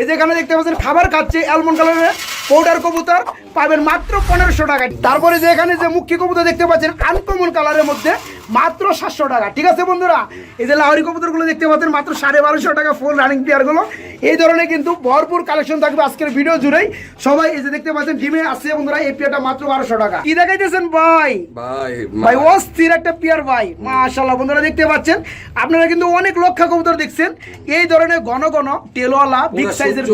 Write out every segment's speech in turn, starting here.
এই যেখানে দেখতে পাচ্ছেন, খাবার খাচ্ছে অ্যালমন্ড কালারের পাউডার কবুতর, পাবেন মাত্র পনেরোশো টাকায় তারপরে যে এখানে যে মুখ্য কবুতর দেখতে পাচ্ছেন আনকমন কালারের মধ্যে মাত্র সাতশো টাকা। ঠিক আছে বন্ধুরা? এই যে লাহরি কবুতরগুলো দেখতে পাচ্ছেন মাত্র সাড়ে বারোশো টাকা ফুল রানিং পেয়ারগুলো এই ধরনের কিন্তু ভরপুর কালেকশন থাকবে আজকের ভিডিও জুড়েই। সবাই এই যে দেখতে পাচ্ছেন ডিমে আছে বন্ধুরা এই পেয়ারটা মাত্র বারোশো টাকা। কি দেখাইতেছেন ভাই? ভাই ভাই অস্থির একটা পিয়ার ভাই। মাশাল্লাহ বন্ধুরা দেখতে পাচ্ছেন। আপনারা কিন্তু অনেক লক্ষা কবুতর দেখছেন। এই ধরনের ঘন ঘন টেলওয়ালা বিগ সাইজের।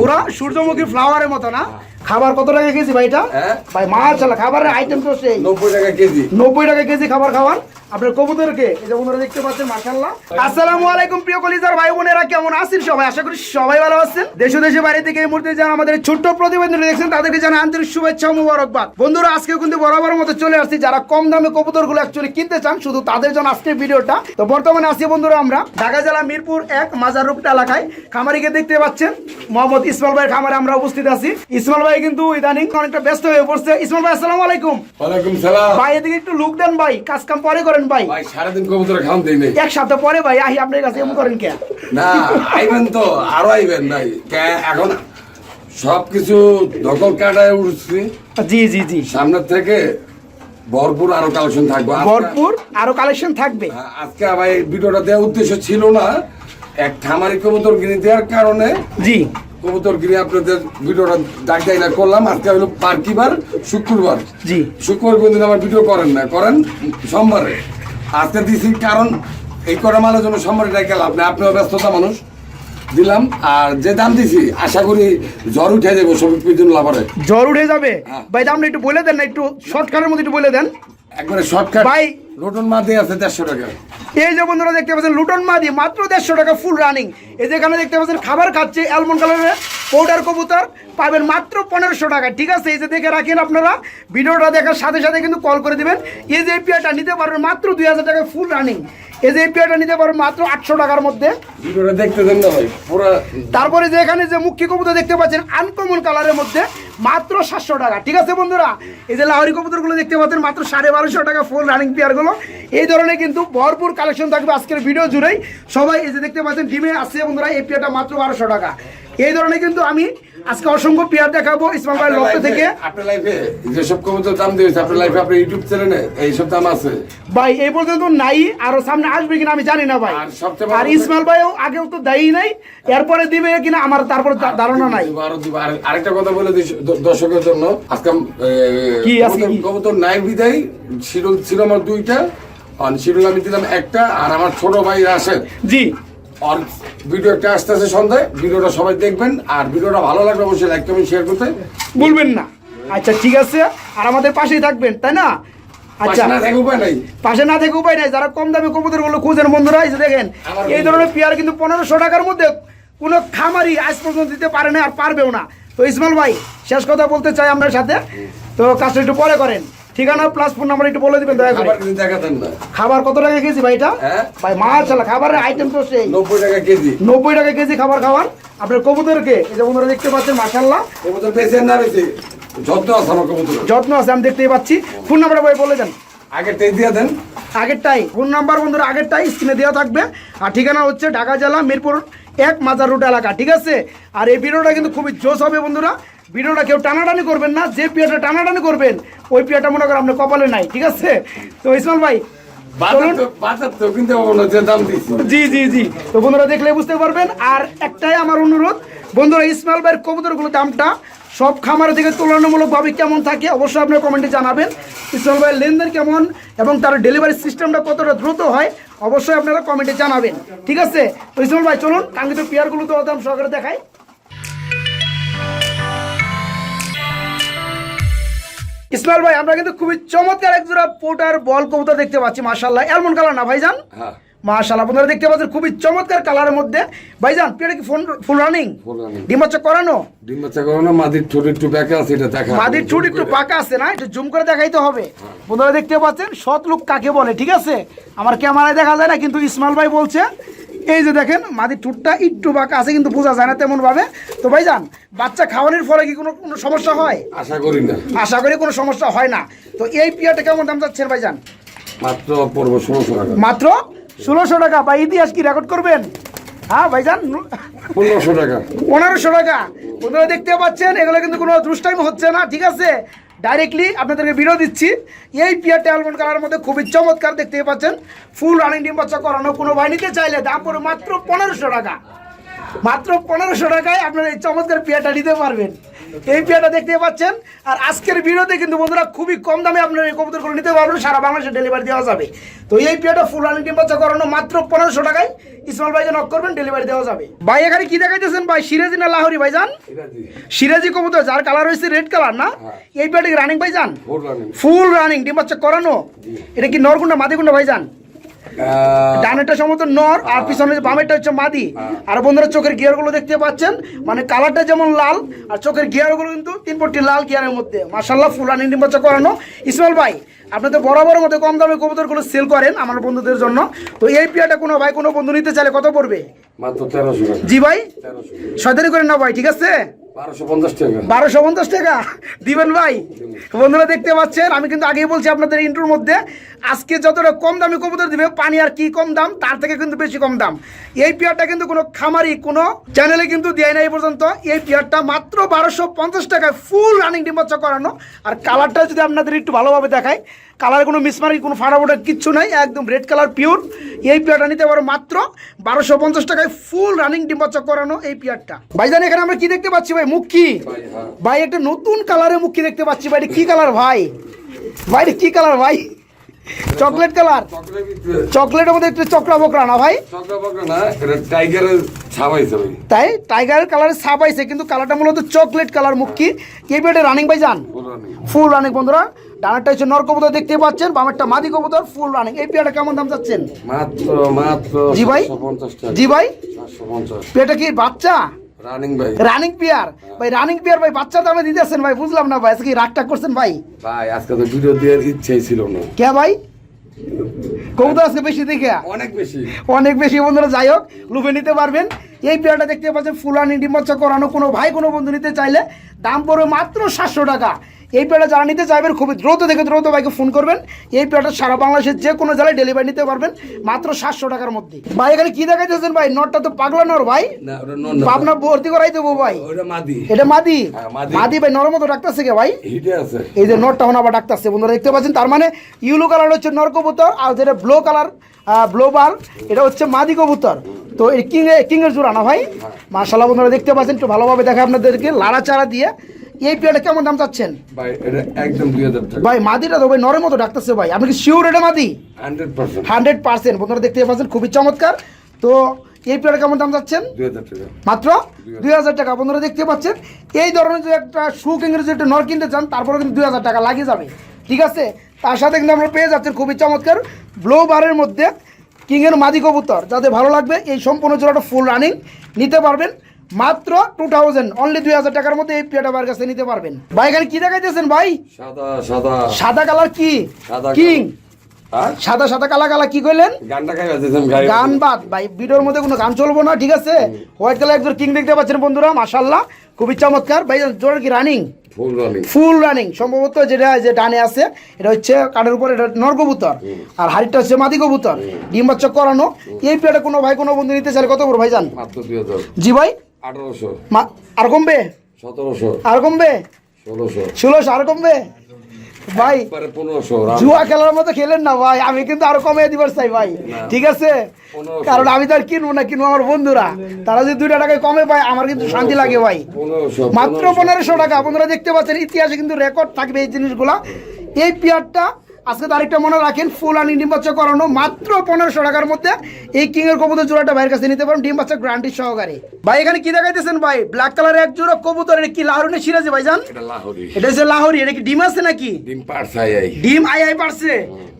পুরা সূর্যমুখী ফ্লাওয়ারের মতো না। খাবার কত টাকা কেজি ভাই এটা? হ্যাঁ? ভাই মাশাল্লাহ খাবারের আইটেম তো সেই। নব্বই টাকা কেজি। নব্বই টাকা কেজি খাবার খাওয়ান আপনার কবুতরকে এই যে বন্ধুরা দেখতে পাচ্ছেন মাশাল্লাহ আসসালামু আলাইকুম প্রিয় কলিজার ভাই বোনেরা কেমন আছেন সবাই? আশা করি সবাই ভালো আছেন। দেশ ও বাইরে থেকে এই মুহূর্তে যারা আমাদের ছোট্ট প্রতিবেদন দেখছেন তাদেরকে জানা আন্তরিক শুভেচ্ছা ও মুবারকবাদ। বন্ধুরা আজকে কিন্তু বরাবর মতো চলে আসছি। যারা কম দামে কবুতরগুলো অ্যাকচুয়ালি কিনতে চান শুধু তাদের জন্য আজকের ভিডিওটা। তো বর্তমানে আসি বন্ধুরা আমরা ঢাকা জেলা মিরপুর এক মাজার রূপটা এলাকায়। খামারিকে দেখতে পাচ্ছেন মোহাম্মদ ইসমাল ভাইয়ের খামারে আমরা উপস্থিত আছি। ইসমাল ভাই কিন্তু ইদানিং অনেকটা ব্যস্ত হয়ে পড়ছে। ইসমাল ভাই আসসালামু আলাইকুম। ওয়ালাইকুম সালাম। ভাই এদিকে একটু লুক দেন ভাই কাজ কাম পরে করেন ভাই? ভাই সারাদিন কবুতর খাওয়ান দেই নাই। এক সপ্তাহ পরে ভাই আহি আপনার কাছে এমন করেন কে? না আইবেন তো আরও আইবেন ভাই। কে- এখন সবকিছু দখল কাটায় উঠছি। জি জি জি। সামনের থেকে ভরপুর আরও কালেকশন থাকবে। ভরপুর আরও কালেকশন থাকবে? হ্যাঁ, আজকে ভাই ভিডিওটা দেওয়ার উদ্দেশ্য ছিল না এক খামারি কবুতর কিনে দেওয়ার কারণে জি। কবুতর কিনে আপনাদের ভিডিওটা ডাক দেয় না করলাম। আজকে হলো পার্কিবার শুক্রবার। জি। শুক্রবার কোনদিন আমার ভিডিও করেন না করেন সোমবারে। আজকে দিছি কারণ এই করা মালের জন্য সোমবারে ডাকে লাভ নেই। আপনিও ব্যস্ততা মানুষ। দিলাম। আর যে দাম দিছি আশা করি জ্বর উঠে যাব সবিক লাভারে। জ্বর উঠে যাবে? হ্যাঁ। ভাই দামটা একটু বলে দেন না একটু শর্টকাটের মধ্যে একটু বলে দেন। একবারে শর্টকাট ভাই। লুটন মাদি আছে দেড়শো টাকা। এই যে বন্ধুরা দেখতে পাচ্ছেন লুটন মাদি মাত্র দেড়শো টাকা ফুল রানিং এই যেখানে দেখতে পাচ্ছেন খাবার খাচ্ছে অ্যালমন্ড কালারের পাউডার কবুতর পাবেন মাত্র পনেরোশো টাকা। ঠিক আছে এই যে দেখে রাখেন আপনারা ভিডিওটা দেখার সাথে সাথে কিন্তু কল করে দিবেন। এই যে পিয়াটা নিতে পারবেন মাত্র দুই হাজার টাকা ফুল রানিং এই যে পিয়াটা নিতে পারবেন মাত্র আটশো টাকার মধ্যে। দেখতে দেন না ভাই পুরা তারপরে যে এখানে যে মুখ্য কবুতর দেখতে পাচ্ছেন আনকমন কালারের মধ্যে মাত্র সাতশো টাকা। ঠিক আছে বন্ধুরা? এই যে লাহরি কবুতরগুলো দেখতে পাচ্ছেন মাত্র সাড়ে বারোশো টাকা ফুল রানিং পেয়ারগুলো। এই ধরনের কিন্তু ভরপুর কালেকশন থাকবে আজকের ভিডিও জুড়েই। সবাই এই যে দেখতে পাচ্ছেন ডিমে আসছে বন্ধুরা এই পেয়ারটা মাত্র বারোশো টাকা। এই ধরনের কিন্তু আমি আজকে অসংখ্য পেয়ার দেখাবো ইসমাল ভাইয়ের লক্ষ্য থেকে। আপনার লাইফে যেসব কবুতর দাম দিয়েছে আপনার লাইফে আপনার ইউটিউব চ্যানেলে এইসব দাম আছে। ভাই এই পর্যন্ত নাই আরও সামনে আসবে কিনা আমি জানি না ভাই। আর ইসমাইল ভাইও আগেও তো নাই এরপরে দিবে কিনা আমার তারপর ধারণা নাই। আরও দিব। আর- আরেকটা কথা বলে দর্শকের জন্য আজকে কি আজকে কবুতর- নাই বিদায় শিরুল ছিল আমার দুইটা আর শিরুল আমি দিলাম একটা আর আমার ছোট ভাই রাশেদ। জি। আর ভিডিও একটা আসতেছে সন্ধ্যায় ভিডিওটা সবাই দেখবেন আর ভিডিওটা ভালো লাগবে অবশ্যই লাইক কমেন্ট শেয়ার করতে বলবেন না। আচ্ছা ঠিক আছে আর আমাদের পাশেই থাকবেন তাই না? আচ্ছা পাশে না থাকে উপায় নাই। পাশে না থেকে উপায় নাই যারা কম দামে কবুতরগুলো খুঁজেন বন্ধুরা এই দেখেন এই ধরনের পেয়ার কিন্তু পনেরোশো টাকার মধ্যে কোনো খামারি আজ পর্যন্ত দিতে পারে না আর পারবেও না। তো ইসমাল ভাই শেষ কথা বলতে চাই আপনার সাথে। তো কাজটা একটু পরে করেন। ঠিকানা প্লাস ফোন নাম্বার একটু বলে দিবেন দয়া করে। খাবার দেখাতেন না। খাবার কত টাকা কেজি ভাই এটা হ্যাঁ? ভাই মাশাআল্লাহ খাবারের আইটেম তো সেই। নব্বই টাকা কেজি। নব্বই টাকা কেজি খাবার খাওয়ান আপনার কবুতরকে এই যে বন্ধুরা দেখতে পাচ্ছেন মাশাআল্লাহ। কবুতর বেশি না বেশি যত্ন আছে আমার কবুতর যত্ন আছে আমি দেখতেই পাচ্ছি। ফোন নাম্বারটা ভাই বলে দেন। আগে টেস্ট দিয়ে দেন। আগেরটাই ফোন নাম্বার বন্ধুরা আগেরটাই স্ক্রিনে দেওয়া থাকবে। আর ঠিকানা হচ্ছে ঢাকা জেলা মিরপুর এক মাজার রোড এলাকা ঠিক আছে? আর এই ভিডিওটা কিন্তু খুবই জোশ হবে বন্ধুরা। ভিডিওটা কেউ টানাটানি করবেন না যে পিয়াটা টানাটানি করবেন ওই পিয়াটা মনে করেন আপনার কপালে নাই ঠিক আছে? তো ইসমাল ভাই জি জি জি। তো বন্ধুরা দেখলে বুঝতে পারবেন আর একটাই আমার অনুরোধ বন্ধুরা ইসমাইল ভাইয়ের কবুতরগুলো দামটা সব খামারের থেকে তুলনামূলকভাবে কেমন থাকে অবশ্যই আপনার কমেন্টে জানাবেন। ইসমাইল ভাইয়ের লেনদেন কেমন এবং তার ডেলিভারি সিস্টেমটা কতটা দ্রুত হয় অবশ্যই আপনারা কমেন্টে জানাবেন ঠিক আছে? তো ইসমাইল ভাই চলুন কাঙ্ক্ষিত পেয়ারগুলো তো দাম সহকারে দেখাই। ইসমাইল ভাই আমরা কিন্তু খুবই চমৎকার এক জোড়া পোটার বল কবুতর দেখতে পাচ্ছি মাশাল্লাহ এমন কালার না ভাইজান? হ্যাঁ। আপনারা দেখতে পাচ্ছেন খুবই চমৎকার কালারের মধ্যে। ভাইজান পেটে কি phone full running Full running। ডিম করানো? ডিম বাচ্চা করো না মাদির ছোট একটু ব্যাকে আছে এটা দেখা মাদির ছুট একটু পাকা আছে না? একটু জুম করে দেখাইতে হবে। বন্ধুরা দেখতে পাচ্ছেন সৎ লোক কাকে বলে ঠিক আছে? আমার ক্যামেরায় দেখা যায় না কিন্তু ইসমাইল ভাই বলছে এই যে দেখেন মাদির ঠুটটা একটু বাঁকা আছে কিন্তু বোঝা যায় না তেমন ভাবে তো ভাইজান বাচ্চা খাওয়ানোর ফলে কি কোনো কোনো সমস্যা হয়? আশা করি না। আশা করি কোনো সমস্যা হয় না। তো এই পিয়াটা কেমন দাম যাচ্ছেন ভাইজান? মাত্র পড়ব ষোলোশো টাকা। মাত্র ষোলোশো টাকা। বা ইতিহাস কি রেকর্ড করবেন? হ্যাঁ ভাইজান? পনেরোশো টাকা। পনেরোশো টাকা। বন্ধুরা দেখতে পাচ্ছেন এগুলো কিন্তু কোনো দুষ্টাইম হচ্ছে না ঠিক আছে? ডাইরেক্টলি আপনাদেরকে বিরো দিচ্ছি। এই পিয়ার অ্যালমন্ড কালারের মধ্যে খুবই চমৎকার দেখতে পাচ্ছেন। ফুল রানিং ডিম বাচ্চা করানো কোনো ভাই নিতে চাইলে দাম পড়ে মাত্র পনেরোশো টাকা। মাত্র পনেরোশো টাকায় আপনারা এই চমৎকার পিয়াটা নিতে পারবেন। এই পিয়াটা দেখতে পাচ্ছেন? আর আজকের ভিডিওতে কিন্তু বন্ধুরা খুবই কম দামে আপনারা এই কবুতরগুলো নিতে পারবেন সারা বাংলাদেশে ডেলিভারি দেওয়া যাবে। তো এই পিয়াটা ফুল রানিং ডিম বাচ্চা করানো মাত্র পনেরোশো টাকায়। ইসমাল ভাইকে নক করবেন ডেলিভারি দেওয়া যাবে। ভাই এখানে কি দেখাইতেছেন ভাই? সিরাজি না লাহরি ভাই যান সিরাজি কবুতর যার কালার হয়েছে রেড কালার না? এই পিয়াটা কি রানিং ভাই যান ফুল রানিং ডিম বাচ্চা করানো? এটা কি নরকুন্ডা ভাই ভাইজান ডানেরটা সম্ভবত নর আর পিছনে বামেরটা হচ্ছে মাদি। আর বন্ধুরা চোখের গিয়ারগুলো দেখতে পাচ্ছেন? মানে কালারটা যেমন লাল আর চোখের গিয়ারগুলো কিন্তু তিন পট্টি লাল গিয়ারের মধ্যে। মার্শাল্লাহ ফুল রানিং ডিম করানো। ইসমাইল ভাই আপনি তো বরাবর মধ্যে কম দামে কবুতরগুলো সেল করেন আমার বন্ধুদের জন্য। তো এই পিয়াটা কোনো ভাই কোনো বন্ধু নিতে চাইলে কত পড়বে? জি ভাই? সয়তানি করেন না ভাই ঠিক আছে? বারোশো পঞ্চাশ টাকা। দিবেন ভাই? বন্ধুরা দেখতে পাচ্ছেন, আমি কিন্তু আগেই বলছি আপনাদের ইন্টুর মধ্যে, আজকে যতটা কম দামে দিবে, পানি আর কি কম দাম, তার থেকে কিন্তু বেশি কম দাম। এই পেয়ারটা কিন্তু কোনো খামারি, কোনো চ্যানেলে কিন্তু দেয় না এই পর্যন্ত। এই পেয়ারটা মাত্র বারোশো পঞ্চাশ টাকায় ফুল রানিং ডিম করানো। আর কালারটা যদি আপনাদের একটু ভালোভাবে দেখায় কালার কোনো মিসমার্কি কোনো ফাটাফোটা কিচ্ছু নাই একদম রেড কালার পিওর এই পেয়ারটা নিতে পারো মাত্র বারোশো পঞ্চাশ টাকায় ফুল রানিং ডিম বাচ্চা করানো এই পেয়ারটা ভাইজান এখানে আমরা কি দেখতে পাচ্ছি ভাই? মুখ। কি ভাই। একটা নতুন কালারের মুখ কি দেখতে পাচ্ছি ভাই। কি কালার ভাই? ভাই কি কালার ভাই? Chocolate colour. চকলেটের মধ্যে একটু চকরা বকরা না ভাই? টাইগারের ছাপাইছে তাই? টাইগার কালারের ছাপ আইছে কিন্তু কালারটা মূলত চকলেট কালার মুখ। কি এই রানিং ভাই যান ফুল রানিং বন্ধুরা। ডানারটা হচ্ছে নর কবুতর দেখতে পাচ্ছেন বামেরটা মাদি কবুতর ফুল রানিং এই পেয়ারটা কেমন দাম চাচ্ছেন? মাত্র মাত্র জি ভাই? জি ভাই? পেয়ারটা কি বাচ্চা? রানিং ভাই। Running pair? ভাই রানিং পেয়ার ভাই বাচ্চা দামে দিতেছেন ভাই বুঝলাম না ভাই আজকে রাগটা করছেন ভাই? ভাই আজকে তো ভিডিও দেওয়ার ইচ্ছেই ছিল না। কে ভাই? কবুতর আজকে বেশি দেখে? অনেক বেশি। অনেক বেশি বন্ধুরা যাই হোক লুফে নিতে পারবেন। এই পেয়ারটা দেখতে পাচ্ছেন ফুলানি ডিম্বাচ্চা করানো কোনো ভাই কোনো বন্ধু নিতে চাইলে দাম পড়বে মাত্র সাতশো টাকা। এই পেয়ারটা যারা নিতে চাইবেন খুবই দ্রুত দেখে দ্রুত ভাইকে ফোন করবেন। এই পেয়ারটা সারা বাংলাদেশের যে কোনো জেলায় ডেলিভারি নিতে পারবেন মাত্র সাতশো টাকার মধ্যে। ভাই এখানে কি দেখাইতেছেন ভাই? নটটা তো পাগলা নর ভাই। পাবনা ভর্তি করাই দেবো ভাই। এটা মাদি। হ্যাঁ, মাদি। মাদি ভাই নর মতো ডাক্তারছে কে ভাই? এই যে নটটা হন আবার ডাক্তারছে বন্ধুরা দেখতে পাচ্ছেন? তার মানে ইউলো কালার হচ্ছে নর কবুতর আর যেটা ব্লো কালার ব্লো বার এটা হচ্ছে মাদি কবুতর। তো এই কিং কিং এর জোড়া না ভাই? মার্শাল্লাহ বন্ধুরা দেখতে পাচ্ছেন একটু ভালোভাবে দেখে আপনাদেরকে লাড়া চারা দিয়ে এই পেয়ারটা কেমন দাম চাচ্ছেন? ভাই এটা একদম দুই হাজার টাকা। ভাই মাদিটা তো ভাই নরের মতো ডাকতেছে ভাই। আপনি কি শিওর এটা মাদি? Hundred percent. Hundred percent. বন্ধুরা দেখতে পাচ্ছেন খুবই চমৎকার। তো এই পেয়ারটা কেমন দাম চাচ্ছেন? মাত্র দুই হাজার টাকা। বন্ধুরা দেখতে পাচ্ছেন এই ধরনের যদি একটা শু কিংয়ের যদি একটা নর কিনতে চান তারপরে কিন্তু দুই হাজার টাকা লাগিয়ে যাবে। ঠিক আছে? তার সাথে কিন্তু আমরা পেয়ে যাচ্ছেন খুবই চমৎকার ব্লো বারের মধ্যে কিংয়ের মাদি কবুতর। যাদের ভালো লাগবে এই সম্পূর্ণ জোড়াটা ফুল রানিং নিতে পারবেন। মাত্র টু থাউজেন্ড অনলি দুই হাজার টাকার মধ্যে এই পেয়াটা বার কাছে নিতে পারবেন। ভাই এখানে কি দেখাইতেছেন ভাই? সাদা সাদা। সাদা কালার কি? কিং? হ্যাঁ? সাদা সাদা কালা কালা কি কইলেন? গান বাদ ভাই ভিডিওর মধ্যে কোনো গান চলবো না ঠিক আছে? হোয়াইট কালার একজন কিং দেখতে পাচ্ছেন বন্ধুরা মাশাল্লাহ খুবই চমৎকার। ভাই জোর কি রানিং ফুল রানিং সম্ভবত যেটা যে ডানে আছে এটা হচ্ছে কাঠের উপর এটা নর কবুতর। আর হাড়িটা হচ্ছে মাদি কবুতর। ডিম বাচ্চা করানো। এই পেটে কোনো ভাই কোনো বন্ধু নিতে চাইলে কত বড় ভাই হাজার। জি ভাই। আঠারোশো। আর কমবে? সতেরোশো। আর কমবে? ষোলোশো। ষোলোশো আর কমবে? ভাই জুয়া খেলার মতো খেলেন না ভাই আমি কিন্তু আরও কমে দিবার চাই ভাই ঠিক আছে। কারণ আমি তো আর কিনবো না কিনবো আমার বন্ধুরা তারা যদি দুইটা টাকায় কমে পায় আমার কিন্তু শান্তি লাগে ভাই। মাত্র পনেরোশো। টাকা বন্ধুরা দেখতে পাচ্ছেন ইতিহাসে কিন্তু রেকর্ড থাকবে এই জিনিসগুলা। এই পেয়ারটা আজকে তারিখটা মনে রাখেন ফুল আর ডিম বাচ্চা করানো মাত্র পনেরোশো টাকার মধ্যে। এই কিং এর কবুতর জোড়াটা ভাইয়ের কাছে নিতে পারেন ডিম বাচ্চা গ্রান্টি সহকারে। ভাই এখানে কি দেখাইতেছেন ভাই? ব্ল্যাক কালারের এক জোড়া কবুতর এটা কি লাহোরি সিরাজে এটা লাহোরি এটা হচ্ছে লাহোরি এটা কি ডিম আছে নাকি? ডিম পারছাই আই ডিম আই আই পারছে।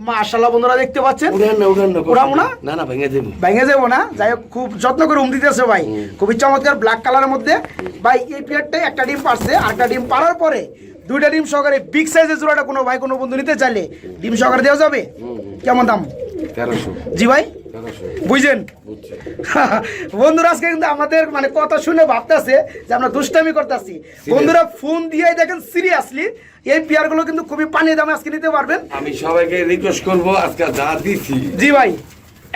মাশাআল্লাহ বন্ধুরা দেখতে পাচ্ছেন? উড়ান না উড়ান না উড়াবো না? না না ভেঙে দেবো। ভেঙে যাব না? যাই হোক খুব যত্ন করে উম দিতেছে ভাই। খুবই চমৎকার ব্ল্যাক কালারের মধ্যে। ভাই এই পেয়ারটাই একটা ডিম পারছে আর একটা ডিম পারার পরে দুইটা ডিম সহকারে বিগ সাইজের জোড়াটা কোনো ভাই কোনো বন্ধু নিতে চাইলে ডিম সহকারে দেওয়া যাবে? কেমন দাম? জি ভাই? বুঝছেন? বন্ধুরা আজকে কিন্তু আমাদের মানে কথা শুনে ভাবতেছে যে আমরা দুষ্টামি করতেছি। বন্ধুরা ফোন দিয়ে দেখেন সিরিয়াসলি এই পেয়ারগুলো কিন্তু খুবই পানি দামে আজকে নিতে পারবেন। আমি সবাইকে রিকোয়েস্ট করব আজকে যা দিছি। জি ভাই।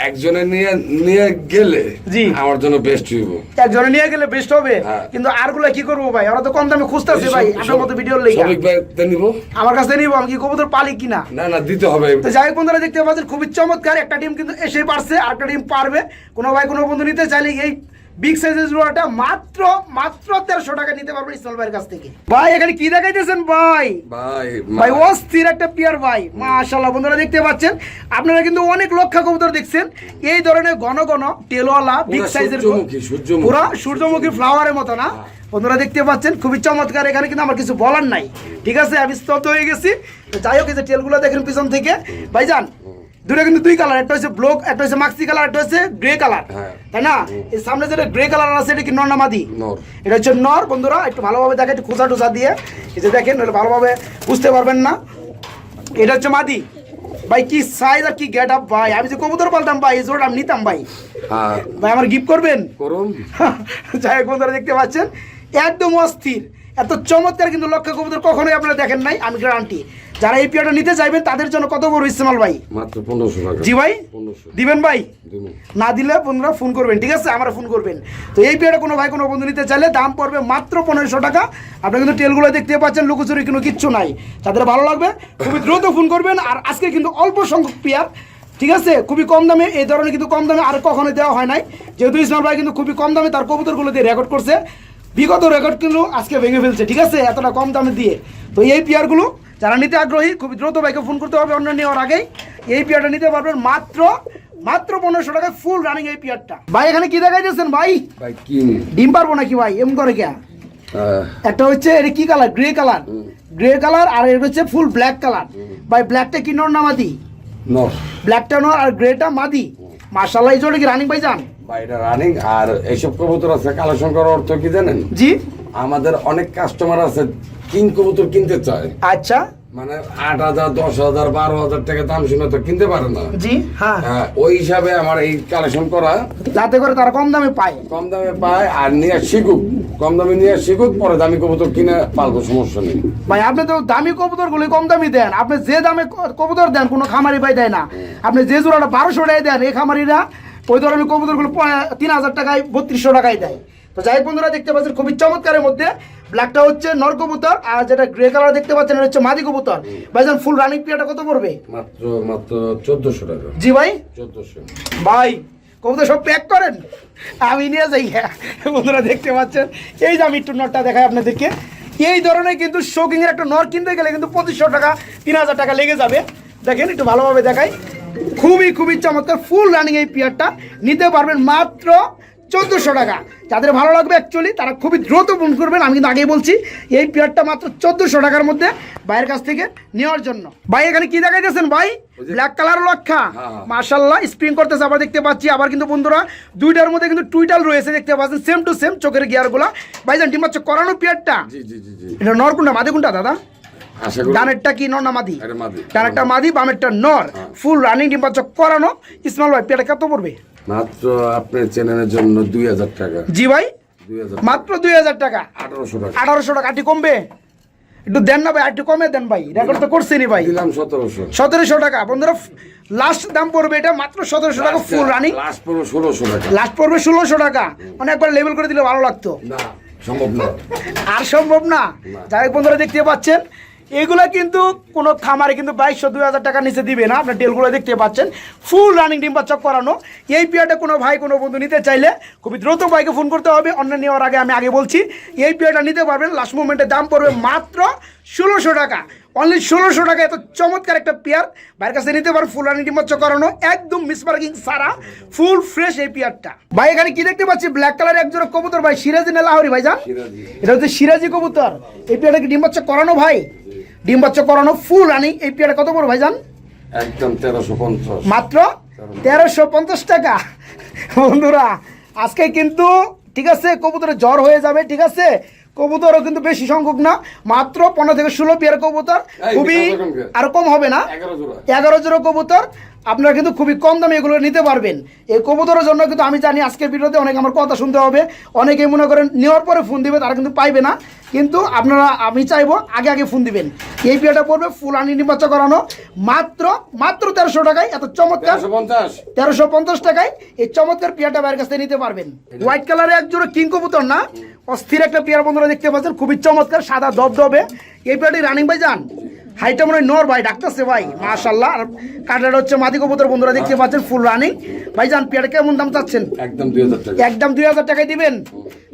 একজনে নিয়ে নিয়ে গেলে জি। আমার জন্য বেস্ট হইব। একজনে নিয়ে গেলে বেস্ট হবে। হ্যাঁ। কিন্তু আরগুলা কি করব ভাই? ওরা তো কম দামে খুঁজতেছে ভাই। আপনার মতো ভিডিও লেগে সবিক ভাই তে নিব? আমার কাছে নিব। আমি কি কবুতর পালি কিনা? না না দিতে হবে। তো যাই বন্ধুরা দেখতে পাচ্ছেন খুবই চমৎকার। একটা টিম কিন্তু এসে পারছে আর একটা টিম পারবে। কোনো ভাই কোনো বন্ধু নিতে চাইলে এই বিগ সাইজের জোড়াটা মাত্র মাত্র তেরোশো টাকা নিতে পারবেন ইসমাল ভাইয়ের কাছ থেকে। ভাই এখানে কি দেখাইতেছেন ভাই? ভাই ভাই অস্থির একটা পিয়ার ভাই। মাশাল্লাহ বন্ধুরা দেখতে পাচ্ছেন আপনারা কিন্তু অনেক লক্ষা কবুতর দেখছেন। এই ধরনের ঘন ঘন টেলওয়ালা বিগ সাইজের। পুরা সূর্যমুখী ফ্লাওয়ারের মতো না। বন্ধুরা দেখতে পাচ্ছেন খুবই চমৎকার এখানে কিন্তু আমার কিছু বলার নাই। ঠিক আছে আমি স্তব্ধ হয়ে গেছি। যাই হোক এই যে টেলগুলো দেখেন পিছন থেকে। ভাইজান দুটো কিন্তু দুই কালার একটা হচ্ছে ব্লক একটা হচ্ছে মাক্সি কালার একটা হচ্ছে গ্রে কালার হ্যাঁ। তাই না? এই সামনে যেটা গ্রে কালার আছে এটা কি নর নর্নামাদি নর। এটা হচ্ছে নর বন্ধুরা একটু ভালোভাবে দেখে একটু খোসা টুসা দিয়ে। এই যে দেখেন ভালোভাবে বুঝতে পারবেন না। এটা হচ্ছে মাদি। ভাই কি সাইজ আর কি গেট আপ ভাই? আমি যে কবুতর পালতাম ভাই এই জোড়া আমি নিতাম ভাই। হ্যাঁ। ভাই আমার গিফট করবেন? করুন। যাই হোক বন্ধুরা দেখতে পাচ্ছেন একদম অস্থির। এত চমৎকার কিন্তু লক্ষ্য কবুতর কখনোই আপনারা দেখেন নাই আমি গ্যারান্টি যারা এই পিয়াটা নিতে চাইবেন তাদের জন্য কত বড় ইস্তেমাল ভাই? মাত্র টাকা। জি ভাই? দিবেন ভাই? না দিলে বন্ধুরা ফোন করবেন ঠিক আছে? আমরা ফোন করবেন। তো এই পিয়াটা কোনো ভাই কোনো বন্ধু নিতে চাইলে দাম পড়বে মাত্র পনেরোশো টাকা। আপনারা কিন্তু টেলগুলো দেখতে পাচ্ছেন লুকোচুরি কোনো কিচ্ছু নাই। তাদের ভালো লাগবে খুবই দ্রুত ফোন করবেন। আর আজকে কিন্তু অল্প সংখ্যক পেয়ার ঠিক আছে? খুবই কম দামে এই ধরনের কিন্তু কম দামে আর কখনো দেওয়া হয় নাই। যেহেতু ইসমাল ভাই কিন্তু খুবই কম দামে তার কবুতরগুলো দিয়ে রেকর্ড করছে। বিগত রেকর্ড কিন্তু আজকে ভেঙে ফেলছে ঠিক আছে? এতটা কম দামে দিয়ে। তো এই পেয়ারগুলো যারা নিতে আগ্রহী খুবই দ্রুত ভাইকে ফোন করতে হবে অন্য নেওয়ার আগেই। এই পেয়ারটা নিতে পারবেন মাত্র মাত্র পনেরোশো টাকায় ফুল রানিং এই পিয়ারটা ভাই এখানে কি দেখাইতেছেন ভাই? ভাই ডিম পারব নাকি ভাই? এম করে কে? একটা হচ্ছে এটা কি colour grey colour grey colour আর এটা হচ্ছে ফুল ব্ল্যাক কালার ভাই ব্ল্যাকটা কি নর না মাদি? নর। ব্ল্যাকটা নর আর গ্রেটা মাদি। মার্শাল্লাহ এই জন্য কি রানিং ভাই যান? এটা রানিং আর এইসব কবুতর আছে কালেকশন করার অর্থ কি জানেন? জি। আমাদের অনেক কাস্টমার আছে কিং কবুতর কিনতে চায়। আচ্ছা। মানে আট হাজার দশ হাজার বারো হাজার টাকা দাম শুনে তো কিনতে পারে না। জি হ্যাঁ। হ্যাঁ, ওই হিসাবে আমার এই কালেকশন করা যাতে করে তারা কম দামে পায়। কম দামে পায় আর নিয়ে শিখুক। কম দামে নিয়ে শিখুক পরে দামি কবুতর কিনে পালবো সমস্যা নেই। ভাই আপনি তো দামি কবুতর গুলি কম দামি দেন। আপনি যে দামে কবুতর দেন কোনো খামারি ভাই দেয় না। আপনি যে জোড়াটা বারোশো টাকায় দেন এই খামারিরা ওই ধরনের কবুতরগুলো তিন হাজার টাকায় বত্রিশশো টাকায় দেয়। তো যাই বন্ধুরা দেখতে পাচ্ছেন খুবই চমৎকারের মধ্যে। ব্ল্যাকটা হচ্ছে নর কবুতর আর যেটা গ্রে কালার দেখতে পাচ্ছেন এটা হচ্ছে মাদি কবুতর। ভাইজান ফুল রানিং পিয়াটা কত পড়বে? মাত্র মাত্র চোদ্দশো টাকা। জি ভাই। চোদ্দশো। ভাই কবুতর সব প্যাক করেন? আমি নিয়ে যাই। হ্যাঁ বন্ধুরা দেখতে পাচ্ছেন? এই যে আমি একটু নটটা দেখাই আপনাদেরকে। এই ধরনের কিন্তু শোকিং এর একটা নর কিনতে গেলে কিন্তু পঁচিশশো টাকা তিন হাজার টাকা লেগে যাবে। দেখেন একটু ভালোভাবে দেখাই। খুবই খুবই চমৎকার ফুল রানিং এই পিয়ারটা নিতে পারবেন মাত্র চোদ্দোশো টাকা। যাদের ভালো লাগবে অ্যাকচুয়ালি তারা খুবই দ্রুত ফোন করবেন। আমি কিন্তু আগেই বলছি এই পেয়ারটা মাত্র চোদ্দোশো টাকার মধ্যে ভাইয়ের কাছ থেকে নেওয়ার জন্য। ভাই এখানে কি দেখাইতেছেন ভাই? ব্ল্যাক কালার লক্ষা। হ্যাঁ, হ্যাঁ। মাশাল্লাহ স্প্রিং করতেছে আবার দেখতে পাচ্ছি। আবার কিন্তু বন্ধুরা দুইটার মধ্যে কিন্তু টুইটাল রয়েছে দেখতে পাচ্ছেন সেম টু সেম চোখের গিয়ারগুলো ভাইজান টিম হচ্ছে করানো পিয়ারটা এটা নর কোনটা মাদি কোনটা দাদা? ডানেরটা কি নর না মাদি? ডানেরটা মাদি বামেরটা নর। ফুল রানিং ডিম পাচ্ছ করানো ভাই পেয়ারটা কত পড়বে? মাত্র আপনার চ্যানেলের জন্য দুই হাজার টাকা। জি ভাই? মাত্র দুই হাজার টাকা? আঠারোশো টাকা। আঠারোশো টাকা। আটি কমবে? একটু দেন না ভাই একটু কমে দেন ভাই। রেকর্ড তো করছেনি ভাই। দিলাম সতেরোশো। সতেরোশো টাকা। বন্ধুরা লাস্ট দাম পড়বে এটা মাত্র সতেরোশো টাকা ফুল রানিং লাস্ট পড়ল ষোলোশো টাকা। লাস্ট পড়বে ষোলোশো টাকা। মানে একবার লেভেল করে দিলে ভালো লাগতো। না সম্ভব না। আর সম্ভব না। যাই বন্ধুরা দেখতে পাচ্ছেন। এগুলো কিন্তু কোনো খামারে কিন্তু বাইশশো দুই হাজার টাকা নিচে দিবে না। আপনার ডেলগুলো দেখতে পাচ্ছেন। ফুল রানিং ডিম বাচ্চা করানো। এই পিয়াটা কোনো ভাই কোনো বন্ধু নিতে চাইলে খুবই দ্রুত ভাইকে ফোন করতে হবে। অন্য নেওয়ার আগে আমি আগে বলছি এই পিয়াটা নিতে পারবেন। লাস্ট মোমেন্টে দাম পড়বে মাত্র ষোলোশো টাকা। অনলি ষোলোশো টাকা। এত চমৎকার একটা পেয়ার। ভাইয়ের কাছে নিতে পারো ফুল রানিং ডিম বাচ্চা করানো। একদম মিসমার্কিং সারা ফুল ফ্রেশ এই পিয়ারটা। ভাই এখানে কি দেখতে পাচ্ছি? ব্ল্যাক কালার একজোড়া কবুতর। ভাই সিরাজি না লাহরি ভাই যান এটা হচ্ছে সিরাজি কবুতর। এই পেয়ারটা কি ডিম বাচ্চা করানো ভাই? ডিম বাচ্চা করানো ফুল রানিং এই পেয়ারা কত বড় ভাইজান? একদম তেরোশো পঞ্চাশ। মাত্র তেরোশো। পঞ্চাশ টাকা। বন্ধুরা আজকে কিন্তু ঠিক আছে কবুতরে জ্বর হয়ে যাবে ঠিক আছে? কবুতরও কিন্তু বেশি সংখ্যক না মাত্র পনেরো থেকে ষোলো পেয়ার কবুতর। খুবই? আর কম হবে না। এগারো জোড়া। কবুতর আপনারা কিন্তু খুবই কম দামে এগুলো নিতে পারবেন। এই কবুতরের জন্য কিন্তু আমি জানি আজকের ভিডিওতে অনেক আমার কথা শুনতে হবে। অনেকেই মনে করেন নেওয়ার পরে ফোন দিবে তারা কিন্তু পাইবে না। কিন্তু আপনারা আমি চাইব আগে আগে ফোন দিবেন। এই বিয়েটা পড়বে ফুল আনি নির্বাচন করানো। মাত্র মাত্র তেরোশো টাকায় এত চমৎকার। তেরোশো পঞ্চাশ। টাকায় এই চমৎকার পেয়ারটা বাইরের কাছ থেকে নিতে পারবেন। হোয়াইট কালারের একজোড়া কিং কবুতর না। অস্থির একটা পেয়ার বন্ধুরা দেখতে পাচ্ছেন। খুবই চমৎকার, সাদা দবদবে এই পেয়ারটি রানিং বাই যান। হাইটা মনে হয় নর ভাই ডাকতেছে ভাই মাশাল্লাহ আর কাটাটা হচ্ছে মাদি কবুতর বন্ধুরা দেখতে পাচ্ছেন ফুল রানিং ভাই যান পেয়ারটা কেমন দাম চাচ্ছেন? একদম দুই হাজার টাকা। একদম দুই হাজার টাকায় দিবেন?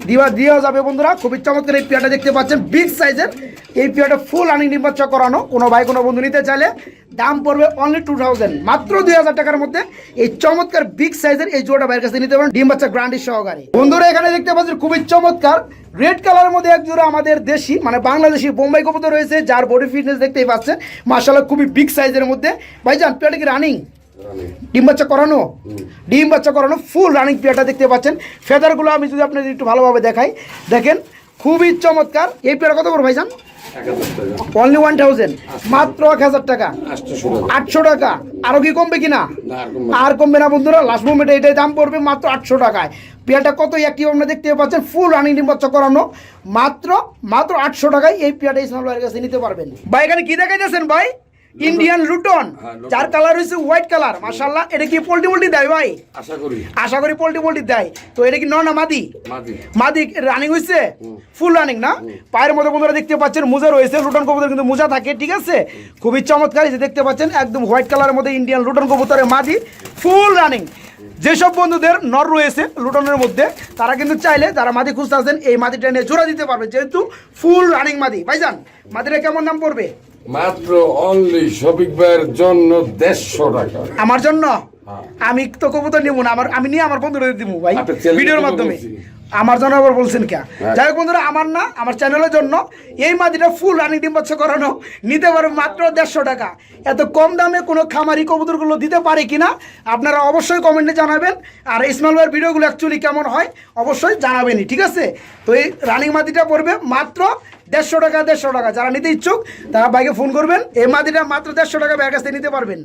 দিবা দেওয়া যাবে বন্ধুরা। খুবই চমৎকার এই পেয়ারটা দেখতে পাচ্ছেন বিগ সাইজের এই পেয়ারটা ফুল আর্নিং নির্বাচন করানো। কোনো ভাই কোনো বন্ধু নিতে চাইলে দাম পড়বে অনলি টু থাউজেন্ড মাত্র দুই হাজার টাকার মধ্যে এই চমৎকার বিগ সাইজের এই জোড়া বাইরের কাছে নিতে পারেন ডিম বাচ্চা গ্রান্ডি সহকারে। বন্ধুরা এখানে দেখতে পাচ্ছেন খুবই চমৎকার রেড কালারের মধ্যে এক জোড়া আমাদের দেশি মানে বাংলাদেশি বোম্বাই কবুতর রয়েছে যার বডি ফিটনেস দেখতেই পাচ্ছেন। মার্শাল্লাহ খুবই বিগ সাইজের মধ্যে। ভাইজান পেয়ারটা কি রানিং ডিম বাচ্চা করানো? ডিম বাচ্চা করানো ফুল রানিং পেয়ারটা দেখতে পাচ্ছেন। ফেদারগুলো আমি যদি আপনাদের একটু ভালোভাবে দেখাই। দেখেন খুবই চমৎকার। এই পেয়ার কত বড় ভাইজান? অনলি ওয়ান থাউজেন্ড মাত্র এক হাজার টাকা। আটশো টাকা। আরও কি কমবে কিনা? আর কমবে না। বন্ধুরা লাস্ট মোমেন্টে এটাই দাম পড়বে মাত্র আটশো টাকায়। পেয়ারটা কত অ্যাক্টিভ আপনারা দেখতে পাচ্ছেন ফুল রানিং ডিম বাচ্চা করানো। মাত্র মাত্র আটশো টাকায় এই পেয়ারটা ইসমাল ভাইয়ের কাছে নিতে পারবেন। ভাই এখানে কি দেখাইতেছেন ভাই? ইন্ডিয়ান লুটন যার কালার হয়েছে হোয়াইট কালার মাশাল্লাহ এটা কি পোল্ট্রি মোল্টি দেয় ভাই? আশা করি। আশা করি মোল্টি দেয়। তো এটা কি না মাদি? মাদি। রানিং হয়েছে ফুল রানিং না? পায়ের মতো বন্ধুরা দেখতে পাচ্ছেন মোজা রয়েছে লুটন কবুতর কিন্তু মোজা থাকে ঠিক আছে? খুবই চমৎকার যে দেখতে পাচ্ছেন একদম হোয়াইট কালারের মধ্যে ইন্ডিয়ান লুটন কবুতরের মাদি ফুল রানিং যেসব বন্ধুদের নর রয়েছে লুটনের মধ্যে তারা কিন্তু চাইলে যারা মাদি খুঁজতে আছেন এই মাদিটা নিয়ে জোড়া দিতে পারবে যেহেতু ফুল রানিং মাদি। ভাইজান মাদিটা কেমন নাম পড়বে? মাত্র অনলি ভাইয়ের জন্য দেড়শো টাকা আমার জন্য। আমি তো কবুতর নিব না আমার আমি নিয়ে আমার বন্ধুদের দিব ভাই ভিডিওর মাধ্যমে। আমার জন্য আবার বলছেন কে? হ্যাঁ। যাই হোক বন্ধুরা আমার না আমার চ্যানেলের জন্য এই মাদিটা ফুল রানিং ডিম বাচ্চা করানো নিতে পারবে মাত্র দেড়শো টাকা। এত কম দামে কোনো খামারি কবুতরগুলো দিতে পারে কিনা আপনারা অবশ্যই কমেন্টে জানাবেন। আর ইসমাইল ভাইয়ের ভিডিওগুলো অ্যাকচুয়ালি কেমন হয় অবশ্যই জানাবেনই ঠিক আছে? তো এই রানিং মাদিটা পড়বে মাত্র দেড়শো টাকা দেড়শো টাকা। যারা নিতে ইচ্ছুক তারা বাইকে ফোন করবেন। এই মাদিটা মাত্র দেড়শো টাকা ব্যাগ কাছ নিতে পারবেন।